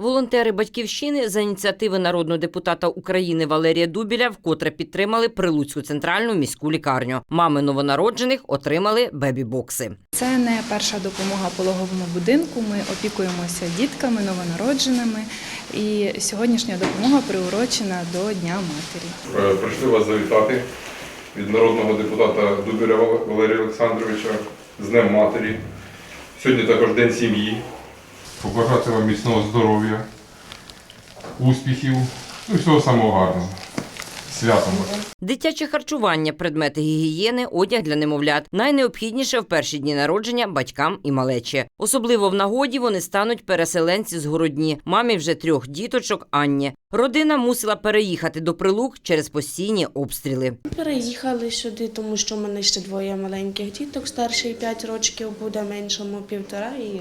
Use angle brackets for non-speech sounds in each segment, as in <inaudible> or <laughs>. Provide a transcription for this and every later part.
Волонтери батьківщини за ініціативи народного депутата України Валерія Дубіля вкотре підтримали Прилуцьку центральну міську лікарню. Мами новонароджених отримали бебі-бокси. Це не перша допомога пологовому будинку. Ми опікуємося дітками новонародженими. І сьогоднішня допомога приурочена до Дня матері. Е, Прийшли вас завітати від народного депутата Дубіля Валерія Олександровича з Днем Матері. Сьогодні також День сім'ї. Побажати вам міцного здоров'я, успіхів, ну і всього самого гарного. Святом вас! Дитяче харчування, предмети гігієни, одяг для немовлят найнеобхідніше в перші дні народження батькам і малечі. Особливо в нагоді вони стануть переселенці з городні, мамі вже трьох діточок Анні. Родина мусила переїхати до прилук через постійні обстріли. Переїхали сюди, тому що в мене ще двоє маленьких діток, старший 5 років буде меншому півтора і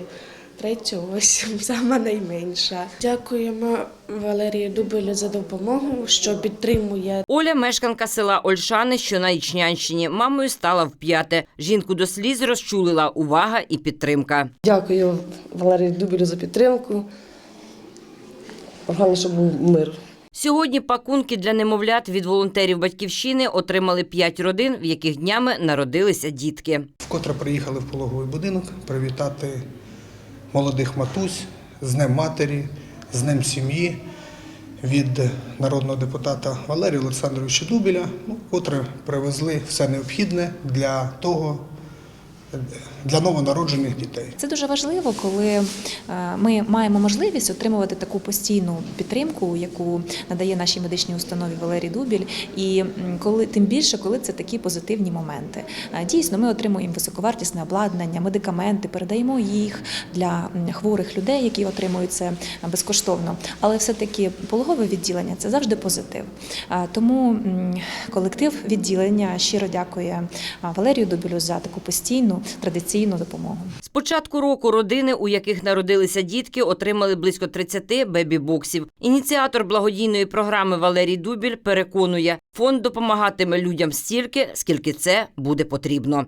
третю <laughs> ось сама найменша. Дякуємо Валерію Дубилю за допомогу, що підтримує Оля, мешканка села Ольшани, що на Ічнянщині, мамою стала вп'яте. Жінку до сліз розчулила увага і підтримка. Дякую Валерію Дубілю за підтримку. Головне, щоб був мир. Сьогодні пакунки для немовлят від волонтерів батьківщини отримали п'ять родин, в яких днями народилися дітки. Вкотре приїхали в пологовий будинок привітати молодих матусь з Днем Матері, з Днем сім'ї від народного депутата Валерія Олександровича Дубіля, ну, котре привезли все необхідне для того, для новонароджених дітей. Це дуже важливо, коли е, ми маємо можливість отримувати таку постійну підтримку, яку надає нашій медичній установі Валерій Дубіль. І коли тим більше, коли це такі позитивні моменти. Е, Дійсно, ми отримуємо високовартісне обладнання, медикаменти, передаємо їх для хворих людей, які отримують це безкоштовно. Але все-таки пологове відділення це завжди позитив. Е, Тому колектив відділення щиро дякує Валерію Дубілю за таку постійну традиційну допомогу. З початку року родини, у яких народилися дітки, отримали близько 30 бебі-боксів. Ініціатор благодійної програми Валерій Дубіль переконує, фонд допомагатиме людям стільки, скільки це буде потрібно.